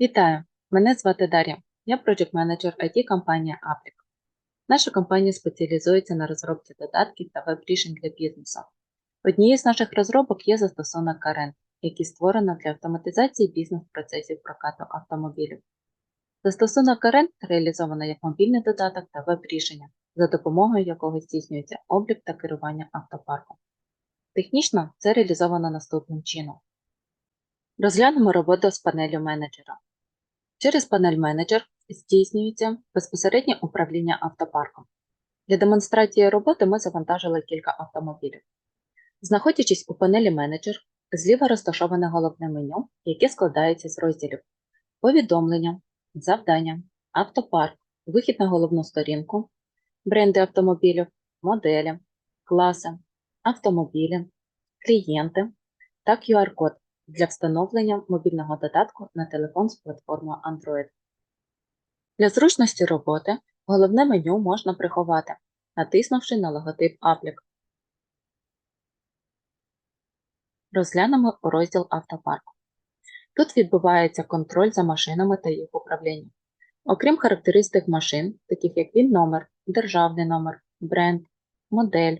Вітаю! Мене звати Дар'я. Я проект менеджер IT компанії Applic. Наша компанія спеціалізується на розробці додатків та веб-рішень для бізнесу. Однією з наших розробок є застосунок Current, який створено для автоматизації бізнес-процесів прокату автомобілів. Застосунок Current реалізовано як мобільний додаток та веб-рішення, за допомогою якого здійснюється облік та керування автопарком. Технічно це реалізовано наступним чином. Розглянемо роботу з панелью менеджера. Через панель менеджер здійснюється безпосереднє управління автопарком. Для демонстрації роботи ми завантажили кілька автомобілів. Знаходячись у панелі менеджер, зліва розташоване головне меню, яке складається з розділів повідомлення, завдання, автопарк, вихід на головну сторінку, бренди автомобілів, моделі, класи, автомобілі, клієнти та QR-код для встановлення мобільного додатку на телефон з платформою Android. Для зручності роботи головне меню можна приховати, натиснувши на логотип Applic. Розглянемо розділ автопарку. Тут відбувається контроль за машинами та їх управління. Окрім характеристик машин, таких як він номер, державний номер, бренд, модель.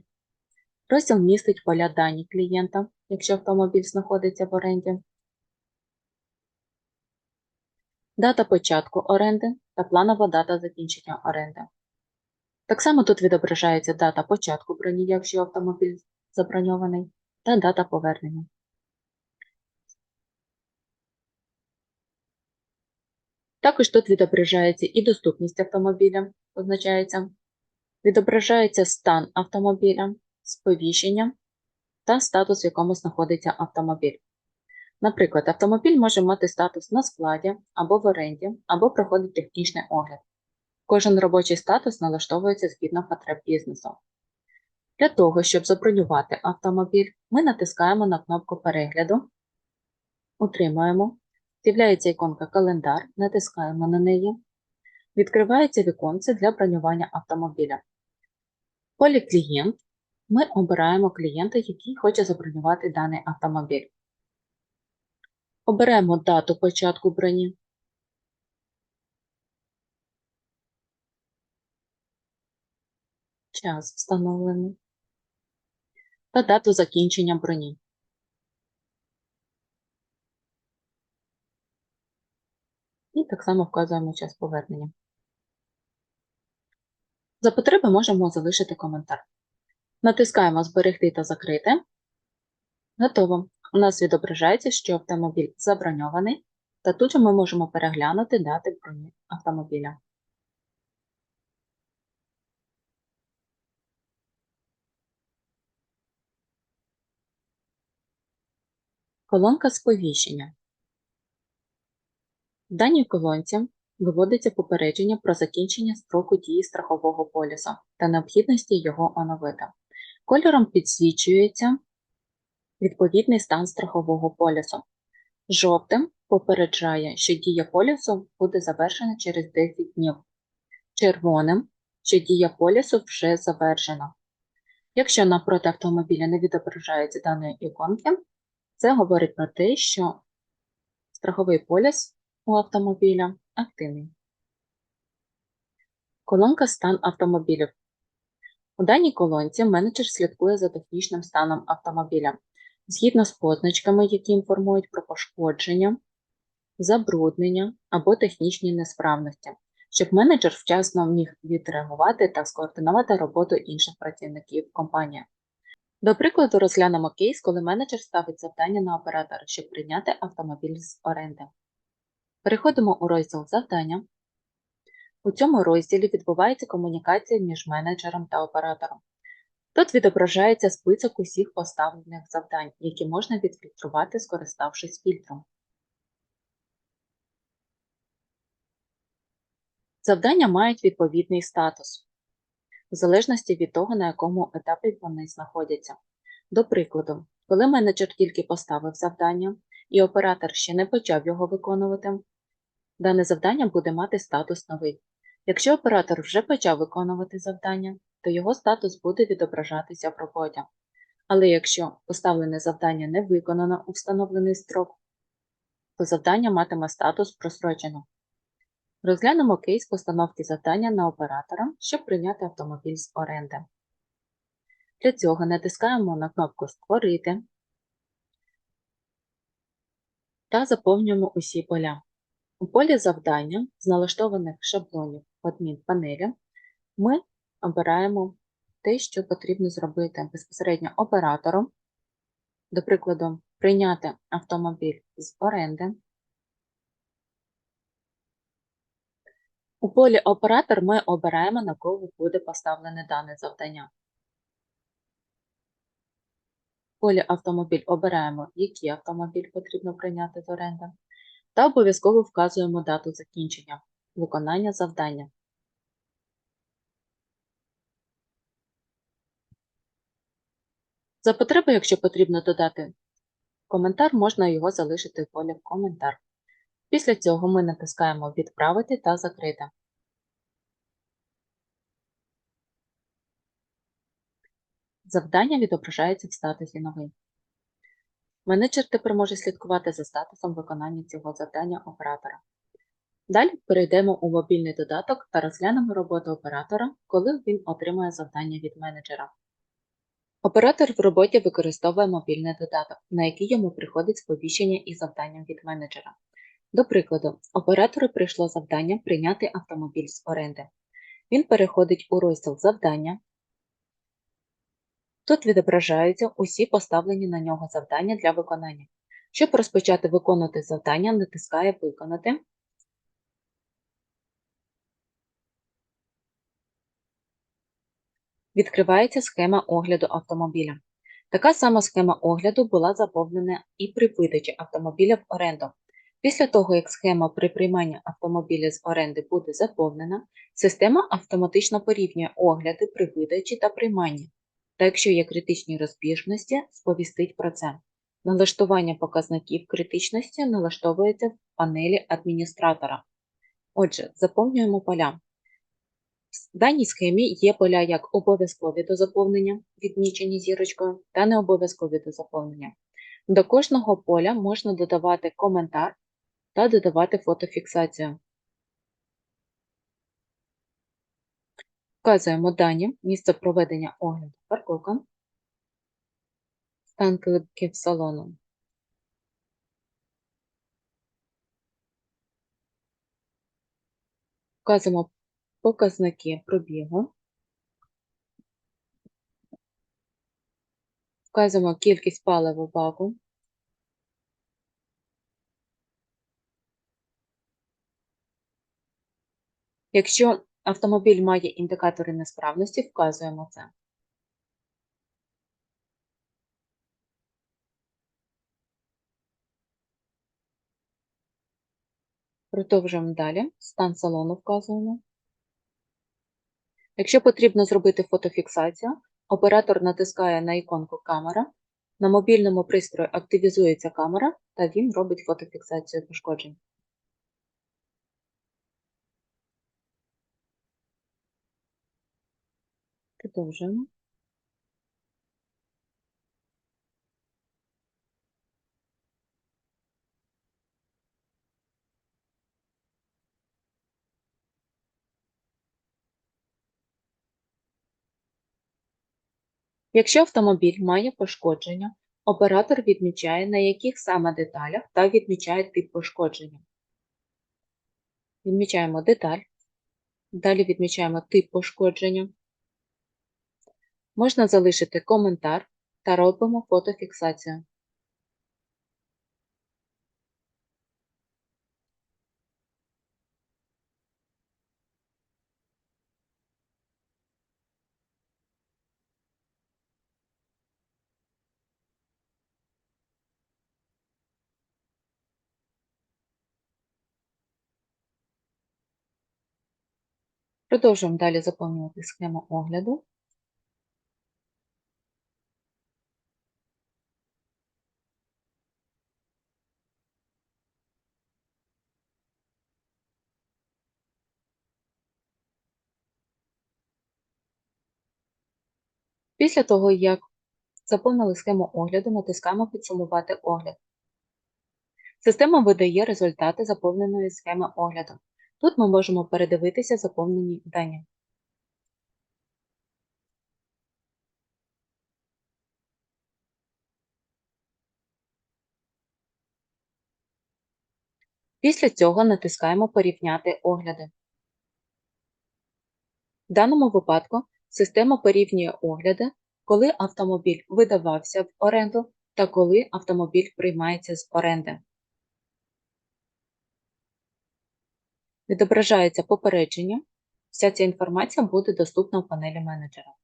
Розділ містить поля дані клієнта, якщо автомобіль знаходиться в оренді, дата початку оренди та планова дата закінчення оренди. Так само тут відображається дата початку броні, якщо автомобіль заброньований, та дата повернення. Також тут відображається і доступність автомобіля, означається, відображається стан автомобіля, сповіщення та статус, в якому знаходиться автомобіль. Наприклад, автомобіль може мати статус на складі або в оренді, або проходить технічний огляд. Кожен робочий статус налаштовується згідно потреб бізнесу. Для того, щоб забронювати автомобіль, ми натискаємо на кнопку перегляду, утримуємо, з'являється іконка календар, натискаємо на неї, відкривається віконце для бронювання автомобіля. В полі клієнт ми обираємо клієнта, який хоче забронювати даний автомобіль. Оберемо дату початку броні. Час встановлений. Та дату закінчення броні. І так само вказуємо час повернення. За потреби можемо залишити коментар. Натискаємо Зберегти та закрити. Готово. У нас відображається, що автомобіль заброньований, та тут же ми можемо переглянути дати броні автомобіля. Колонка сповіщення. В даній колонці виводиться попередження про закінчення строку дії страхового полісу та необхідності його оновити. Кольором підсвічується відповідний стан страхового полісу. Жовтим попереджає, що дія полісу буде завершена через 10 днів. Червоним, що дія полісу вже завершена. Якщо напроти автомобіля не відображається даної іконки, це говорить про те, що страховий поліс у автомобіля активний. Колонка стан автомобілів. У даній колонці менеджер слідкує за технічним станом автомобіля згідно з позначками, які інформують про пошкодження, забруднення або технічні несправності, щоб менеджер вчасно міг відреагувати та скоординувати роботу інших працівників компанії. До прикладу, розглянемо кейс, коли менеджер ставить завдання на оператора, щоб прийняти автомобіль з оренди. Переходимо у розділ завдання. У цьому розділі відбувається комунікація між менеджером та оператором. Тут відображається список усіх поставлених завдань, які можна відфільтрувати, скориставшись фільтром. Завдання мають відповідний статус, в залежності від того, на якому етапі вони знаходяться. До прикладу, коли менеджер тільки поставив завдання і оператор ще не почав його виконувати, дане завдання буде мати статус новий. Якщо оператор вже почав виконувати завдання, то його статус буде відображатися в роботі. Але якщо поставлене завдання не виконано у встановлений строк, то завдання матиме статус просрочено. Розглянемо кейс постановки завдання на оператора, щоб прийняти автомобіль з оренди. Для цього натискаємо на кнопку Створити та заповнюємо усі поля. У полі завдання з налаштованих шаблонів в адмінпанелі ми обираємо те, що потрібно зробити безпосередньо оператором, до прикладу, прийняти автомобіль з оренди. У полі Оператор ми обираємо, на кого буде поставлене дане завдання. В полі Автомобіль обираємо, який автомобіль потрібно прийняти з оренди, та обов'язково вказуємо дату закінчення виконання завдання. За потреби, якщо потрібно додати коментар, можна його залишити в полі Коментар. Після цього ми натискаємо Відправити та Закрити. Завдання відображається в статусі новий. Менеджер тепер може слідкувати за статусом виконання цього завдання оператора. Далі перейдемо у мобільний додаток та розглянемо роботу оператора, коли він отримує завдання від менеджера. Оператор в роботі використовує мобільний додаток, на який йому приходить сповіщення із завданням від менеджера. До прикладу, оператору прийшло завдання прийняти автомобіль з оренди. Він переходить у розділ завдання. Тут відображаються усі поставлені на нього завдання для виконання. Щоб розпочати виконувати завдання, натискає Виконати. Відкривається схема огляду автомобіля. Така сама схема огляду була заповнена і при видачі автомобіля в оренду. Після того, як схема при прийманні автомобіля з оренди буде заповнена, система автоматично порівнює огляди при видачі та прийманні, та якщо є критичні розбіжності, сповістить про це. Налаштування показників критичності налаштовується в панелі адміністратора. Отже, заповнюємо поля. В даній схемі є поля як обов'язкові до заповнення, відмічені зірочкою, та необов'язкові до заповнення. До кожного поля можна додавати коментар та додавати фотофіксацію. Вказуємо дані, місце проведення огляду парковка, стан килимків салону. Вказуємо показники пробігу. Вказуємо кількість палива в баку. Якщо автомобіль має індикатори несправності, вказуємо це. Продовжуємо далі. Стан салону вказуємо. Якщо потрібно зробити фотофіксацію, оператор натискає на іконку камера, на мобільному пристрої активізується камера та він робить фотофіксацію пошкоджень. Продовжуємо. Якщо автомобіль має пошкодження, оператор відмічає, на яких саме деталях та відмічає тип пошкодження. Відмічаємо деталь, далі відмічаємо тип пошкодження. Можна залишити коментар та робимо фотофіксацію. Продовжуємо далі заповнювати схему огляду. Після того, як заповнили схему огляду, натискаємо Підсумувати огляд. Система видає результати заповненої схеми огляду. Тут ми можемо передивитися заповнені дані. Після цього натискаємо Порівняти огляди. В даному випадку система порівнює огляди, коли автомобіль видавався в оренду та коли автомобіль приймається з оренди. Відображається попередження. Вся ця інформація буде доступна в панелі менеджера.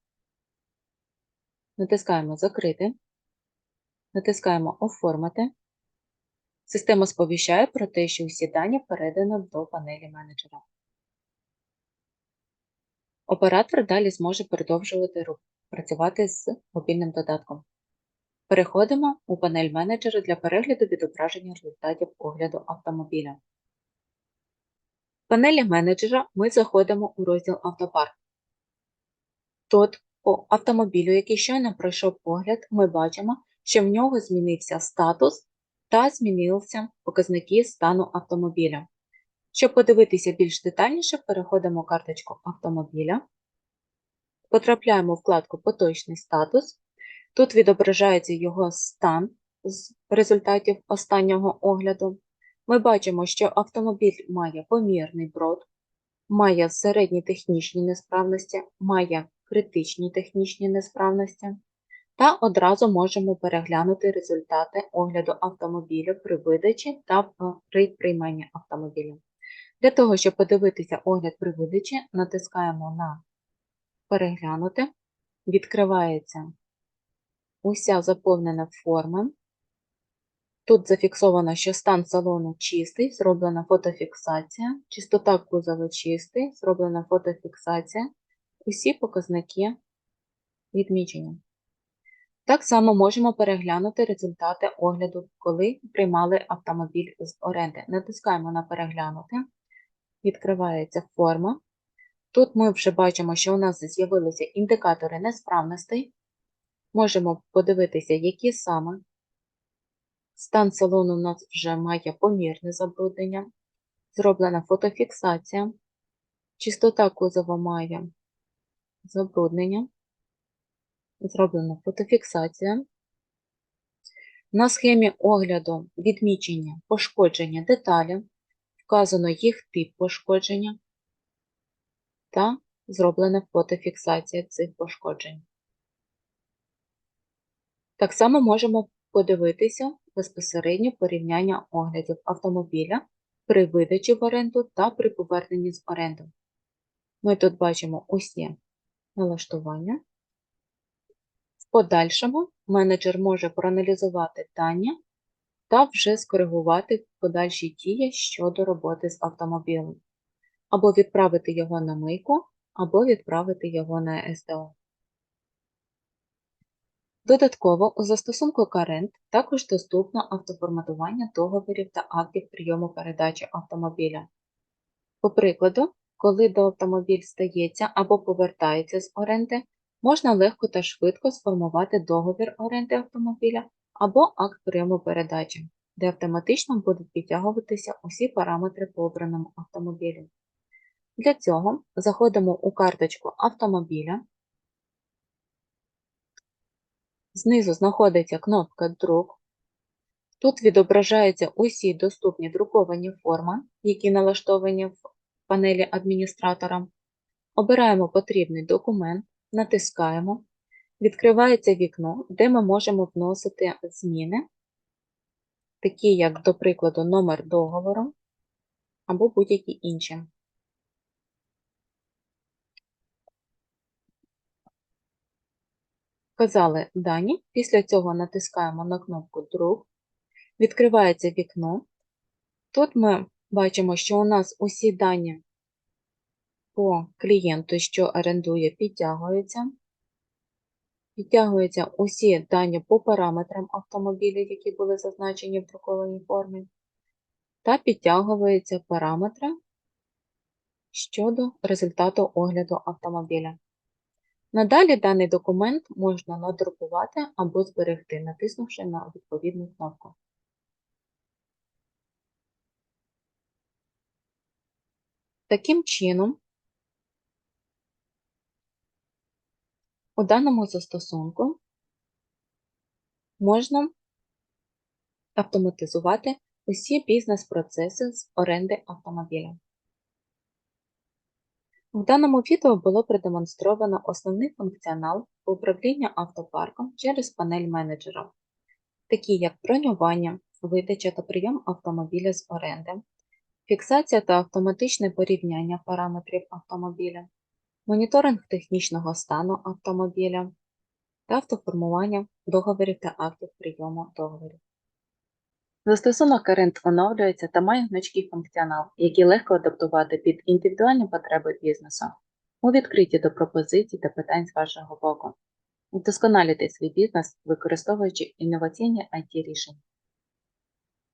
Натискаємо Закрити, натискаємо Оформити. Система сповіщає про те, що всі дані передано до панелі менеджера. Оператор далі зможе продовжувати працювати з мобільним додатком. Переходимо у панель менеджера для перегляду відображення результатів огляду автомобіля. В панелі менеджера ми заходимо у розділ Автопарк. Тут по автомобілю, який щойно пройшов огляд, ми бачимо, що в нього змінився статус та змінилися показники стану автомобіля. Щоб подивитися більш детальніше, переходимо карточку автомобіля, потрапляємо в вкладку Поточний статус. Тут відображається його стан з результатів останнього огляду. Ми бачимо, що автомобіль має помірний брод, має середні технічні несправності, має критичні технічні несправності. Та одразу можемо переглянути результати огляду автомобіля при видачі та при прийманні автомобіля. Для того, щоб подивитися огляд при видачі, натискаємо на Переглянути, відкривається уся заповнена форма. Тут зафіксовано, що стан салону чистий, зроблена фотофіксація, чистота кузова чистий, зроблена фотофіксація, усі показники відмічені. Так само можемо переглянути результати огляду, коли приймали автомобіль з оренди. Натискаємо на Переглянути, відкривається форма. Тут ми вже бачимо, що у нас з'явилися індикатори несправностей. Можемо подивитися, які саме. Стан салону у нас вже має помірне забруднення, зроблена фотофіксація, чистота кузова має забруднення, зроблена фотофіксація. На схемі огляду відмічення пошкодження деталі, вказано їх тип пошкодження та зроблена фотофіксація цих пошкоджень. Так само можемо подивитися безпосередньо порівняння оглядів автомобіля при видачі в оренду та при поверненні з оренду. Ми тут бачимо усі налаштування. В подальшому менеджер може проаналізувати дані та вже скоригувати подальші дії щодо роботи з автомобілем, або відправити його на мийку, або відправити його на СТО. Додатково у застосунку Current також доступно автоформатування договорів та актів прийому передачі автомобіля. По прикладу, коли до автомобіль стається або повертається з оренди, можна легко та швидко сформувати договір оренди автомобіля або акт прийому передачі, де автоматично будуть підтягуватися усі параметри по обраному автомобілю. Для цього заходимо у карточку автомобіля. Знизу знаходиться кнопка Друк. Тут відображаються усі доступні друковані форми, які налаштовані в панелі адміністратора. Обираємо потрібний документ, натискаємо, відкривається вікно, де ми можемо вносити зміни, такі як, до прикладу, номер договору або будь-які інші. Вказали дані, після цього натискаємо на кнопку Друк, відкривається вікно. Тут ми бачимо, що у нас усі дані по клієнту, що орендує, підтягуються. Підтягуються усі дані по параметрам автомобіля, які були зазначені в друкованій формі, та підтягуються параметри щодо результату огляду автомобіля. Надалі даний документ можна надрукувати або зберегти, натиснувши на відповідну кнопку. Таким чином, у даному застосунку можна автоматизувати усі бізнес-процеси з оренди автомобіля. В даному відео було продемонстровано основний функціонал управління автопарком через панель менеджера, такі як бронювання, видача та прийом автомобіля з оренди, фіксація та автоматичне порівняння параметрів автомобіля, моніторинг технічного стану автомобіля та автоформування договорів та актів прийому договорів. Застосунок Current оновлюється та має гнучкий функціонал, який легко адаптувати під індивідуальні потреби бізнесу. У відкриті до пропозицій та питань з вашого боку. Вдосконалюйте свій бізнес, використовуючи інноваційні IT рішення.